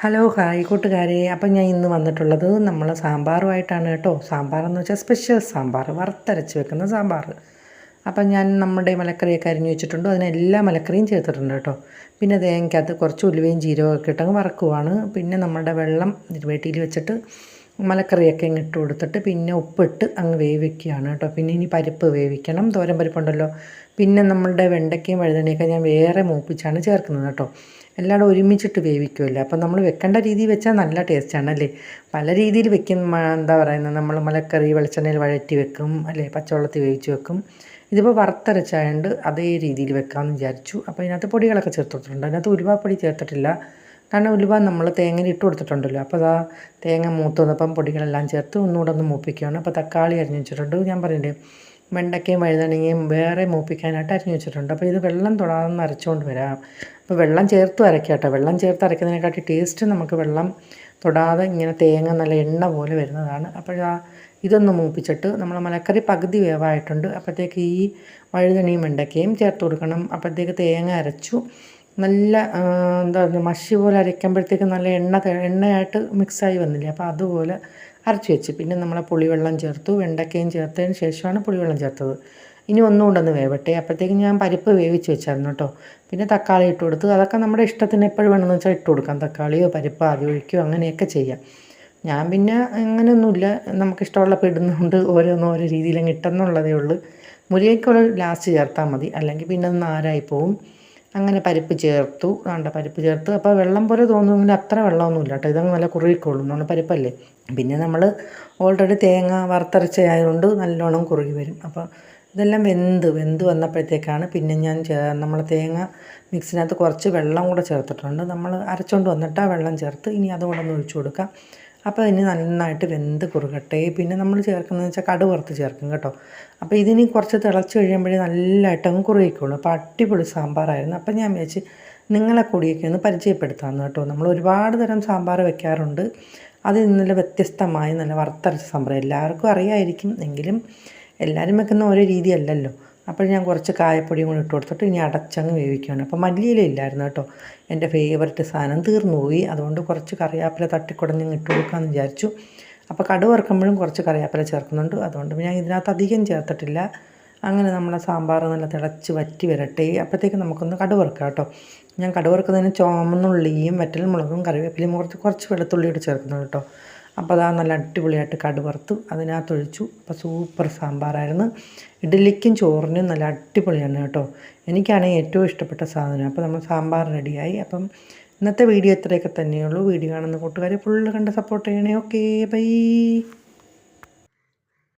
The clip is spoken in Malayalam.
ഹലോ ഹായ് കൂട്ടുകാരെ. അപ്പം ഞാൻ ഇന്ന് വന്നിട്ടുള്ളത് നമ്മൾ സാമ്പാറുമായിട്ടാണ് കേട്ടോ. സാമ്പാർ എന്ന് വെച്ചാൽ സ്പെഷ്യൽ സാമ്പാർ വറുത്തരച്ച് വെക്കുന്ന സാമ്പാർ അപ്പം ഞാൻ നമ്മുടെ മലക്കറിയൊക്കെ അരിഞ്ഞു വെച്ചിട്ടുണ്ട്. അതിനെല്ലാ മലക്കറിയും ചേർത്തിട്ടുണ്ട് കേട്ടോ. പിന്നെ തേങ്ങയ്ക്കകത്ത് കുറച്ച് ഉലുവയും ജീരകമൊക്കെ ഇട്ടങ്ങ് വറക്കുവാണ്. പിന്നെ നമ്മുടെ വെള്ളം വെട്ടിയിൽ വെച്ചിട്ട് മലക്കറിയൊക്കെ ഇങ്ങിട്ട് കൊടുത്തിട്ട് പിന്നെ ഉപ്പിട്ട് അങ്ങ് വേവിക്കുകയാണ് കേട്ടോ. പിന്നെ ഇനി പരിപ്പ് വേവിക്കണം. തോരൻ പരിപ്പുണ്ടല്ലോ. പിന്നെ നമ്മളുടെ വെണ്ടയ്ക്കയും വഴുതനയൊക്കെ ഞാൻ വേറെ മൂപ്പിച്ചാണ് ചേർക്കുന്നത് കേട്ടോ. എല്ലാവരും ഒരുമിച്ചിട്ട് വേവിക്കുമല്ലോ. അപ്പം നമ്മൾ വെക്കേണ്ട രീതി വെച്ചാൽ നല്ല ടേസ്റ്റാണ് അല്ലേ? പല രീതിയിൽ വെക്കും. എന്താ പറയുന്നത്? നമ്മൾ മലക്കറി വെളിച്ചെണ്ണയിൽ വഴറ്റി വെക്കും. അല്ലേ? പച്ചവെള്ളത്തിൽ വേവിച്ച് വെക്കും. ഇതിപ്പോൾ വറുത്തരച്ചായതുകൊണ്ട് അതേ രീതിയിൽ വെക്കാമെന്ന് വിചാരിച്ചു. അപ്പോൾ ഇതിനകത്ത് പൊടികളൊക്കെ ചേർത്ത് കൊടുത്തിട്ടുണ്ട്. അതിനകത്ത് ഉരുവാപ്പൊടി ചേർത്തിട്ടില്ല. കാരണം ഉലുവ നമ്മൾ തേങ്ങയിൽ ഇട്ട് കൊടുത്തിട്ടുണ്ടല്ലോ. അപ്പോൾ അതാ തേങ്ങ മൂത്ത് വന്നപ്പം പൊടികളെല്ലാം ചേർത്ത് ഒന്നുകൂടെ ഒന്ന് മൂപ്പിക്കുകയാണ്. അപ്പോൾ തക്കാളി അരിഞ്ഞ് വെച്ചിട്ടുണ്ട്. ഞാൻ പറഞ്ഞില്ലേ വെണ്ടയ്ക്കയും വഴുതനങ്ങയും വേറെ മൂപ്പിക്കാനായിട്ട് അരിഞ്ഞ് വെച്ചിട്ടുണ്ട്. അപ്പോൾ ഇത് വെള്ളം തൊടാതെ അരച്ചുകൊണ്ട് വരാം. അപ്പോൾ വെള്ളം ചേർത്ത് അരയ്ക്കാട്ടോ വെള്ളം ചേർത്ത് അരയ്ക്കുന്നതിനെക്കാട്ടി ടേസ്റ്റ് നമുക്ക് വെള്ളം തൊടാതെ ഇങ്ങനെ തേങ്ങ നല്ല എണ്ണ പോലെ വരുന്നതാണ്. അപ്പോഴാ ഇതൊന്ന് മൂപ്പിച്ചിട്ട് നമ്മൾ മലക്കറി പകുതി വേവായിട്ടുണ്ട്. അപ്പോഴത്തേക്ക് ഈ വഴുതനയും വെണ്ടയ്ക്കയും ചേർത്ത് കൊടുക്കണം. അപ്പോഴത്തേക്ക് തേങ്ങ അരച്ചു. നല്ല എന്താ പറയുക മഷി പോലെ അരയ്ക്കുമ്പോഴത്തേക്ക് നല്ല എണ്ണ എണ്ണയായിട്ട് മിക്സായി വന്നില്ലേ? അപ്പോൾ അതുപോലെ അരച്ച് വെച്ച്. പിന്നെ നമ്മളെ പുളിവെള്ളം ചേർത്തു. വെണ്ടയ്ക്കയും ചേർത്തതിന് ശേഷമാണ് പുളിവെള്ളം ചേർത്തത്. ഇനി ഒന്നും കൊണ്ടൊന്ന് വേവട്ടെ. അപ്പോഴത്തേക്കും ഞാൻ പരിപ്പ് വേവിച്ച് വെച്ചായിരുന്നു കേട്ടോ. പിന്നെ തക്കാളി ഇട്ട് കൊടുത്തു. അതൊക്കെ നമ്മുടെ ഇഷ്ടത്തിന് എപ്പോഴും വേണമെന്ന് വെച്ചാൽ ഇട്ട് കൊടുക്കാം. തക്കാളിയോ പരിപ്പ് ഒഴിക്കുകയോ അങ്ങനെയൊക്കെ ചെയ്യാം. ഞാൻ പിന്നെ അങ്ങനെയൊന്നുമില്ല. നമുക്കിഷ്ടമുള്ള പെടുന്നുണ്ട് ഓരോന്നും ഓരോ രീതിയിലും കിട്ടുന്നുള്ളതേ ഉള്ളൂ. മുരിങ്ങയ്ക്കുള്ള ലാസ്റ്റ് ചേർത്താൽ മതി. അല്ലെങ്കിൽ പിന്നെ നാരായി പോവും. അങ്ങനെ പരിപ്പ് ചേർത്തു. വേണ്ട പരിപ്പ് ചേർത്ത്. അപ്പോൾ വെള്ളം പോലെ തോന്നുമെങ്കിൽ അത്ര വെള്ളമൊന്നുമില്ല കേട്ടോ. ഇതങ്ങ് നല്ല കുറുകിക്കോളും. നമ്മൾ പരിപ്പല്ലേ. പിന്നെ നമ്മൾ ഓൾറെഡി തേങ്ങ വറുത്തരച്ചതായതുകൊണ്ട് നല്ലോണം കുറുകി വരും. അപ്പോൾ ഇതെല്ലാം വെന്ത് വെന്ത് വന്നപ്പോഴത്തേക്കാണ് പിന്നെ ഞാൻ നമ്മൾ തേങ്ങ മിക്സിനകത്ത് കുറച്ച് വെള്ളം കൂടെ ചേർത്തിട്ടുണ്ട്. നമ്മൾ അരച്ചുകൊണ്ട് വന്നിട്ട് ആ വെള്ളം ചേർത്ത് ഇനി അതുകൂടെ ഒന്ന് ഒഴിച്ചു കൊടുക്കാം. അപ്പോൾ ഇനി നന്നായിട്ട് വെന്ത് കുറുകട്ടെ. പിന്നെ നമ്മൾ ചേർക്കുന്നതെന്ന് വെച്ചാൽ കടു വറുത്ത് ചേർക്കും കേട്ടോ. അപ്പോൾ ഇതിനി കുറച്ച് തിളച്ച് കഴിയുമ്പോഴേ നല്ലതായിട്ട് അങ്ങ് കുറുകിക്കുള്ളൂ അപ്പോൾ അടിപൊളി സാമ്പാറായിരുന്നു. അപ്പോൾ ഞാൻ വിചാരിച്ച് നിങ്ങളെ കൂടിയൊക്കെ ഒന്ന് പരിചയപ്പെടുത്താമെന്ന് കേട്ടോ. നമ്മൾ ഒരുപാട് തരം സാമ്പാർ വെക്കാറുണ്ട്. അത് ഇന്നലെ വ്യത്യസ്തമായി നല്ല വറുത്തരച്ച സാമ്പാർ എല്ലാവർക്കും അറിയായിരിക്കും. എങ്കിലും എല്ലാവരും വെക്കുന്ന ഓരോ രീതിയല്ലല്ലോ. അപ്പോൾ ഞാൻ കുറച്ച് കായപ്പൊടിയും കൂടി ഇട്ട് കൊടുത്തിട്ട് ഇനി അടച്ചങ്ങ് വേവിക്കുകയാണ് അപ്പോൾ മല്ലിയില ഇല്ലായിരുന്നു കേട്ടോ. എന്റെ ഫേവററ്റ് സാധനം തീർന്നു പോയി അതുകൊണ്ട് കുറച്ച് കറിവേപ്പില തട്ടിക്കുടഞ്ഞ് ഇട്ട് കൊടുക്കാമെന്ന് വിചാരിച്ചു. അപ്പോൾ കടു വറുക്കുമ്പോഴും കുറച്ച് കറിവേപ്പില ചേർക്കുന്നുണ്ട്. അതുകൊണ്ട് ഞാൻ ഇതിനകത്ത് അധികം ചേർത്തിട്ടില്ല. അങ്ങനെ നമ്മളെ സാമ്പാർ നല്ല തിളച്ച് വറ്റി വരട്ടെ. അപ്പോഴത്തേക്ക് നമുക്കൊന്ന് കടു വറുക്കാം കേട്ടോ. ഞാൻ കടു വറുക്കുന്നതിന് ചുമന്നുള്ളിയും മുളകും കറിവേപ്പിലയും കുറച്ച് കുറച്ച് വെളുത്തുള്ളിയിട്ട് ചേർക്കുന്നുണ്ട് കേട്ടോ. അപ്പോൾ അതാ നല്ല അടിപൊളിയായിട്ട് കടുവറുത്തു അതിനകത്തൊഴിച്ചു അപ്പോൾ സൂപ്പർ സാമ്പാറായിരുന്നു. ഇഡ്ഡലിക്കും ചോറിനും നല്ല അടിപൊളിയാണ് കേട്ടോ. എനിക്കാണെങ്കിൽ ഏറ്റവും ഇഷ്ടപ്പെട്ട സാധനം. അപ്പോൾ നമ്മൾ സാമ്പാർ റെഡിയായി. അപ്പം ഇന്നത്തെ വീഡിയോ ഇത്രയൊക്കെ തന്നെയുള്ളൂ. വീഡിയോ കാണുന്ന കൂട്ടുകാരെ ഫുള്ള് കണ്ട് സപ്പോർട്ട് ചെയ്യണേ. Okay bye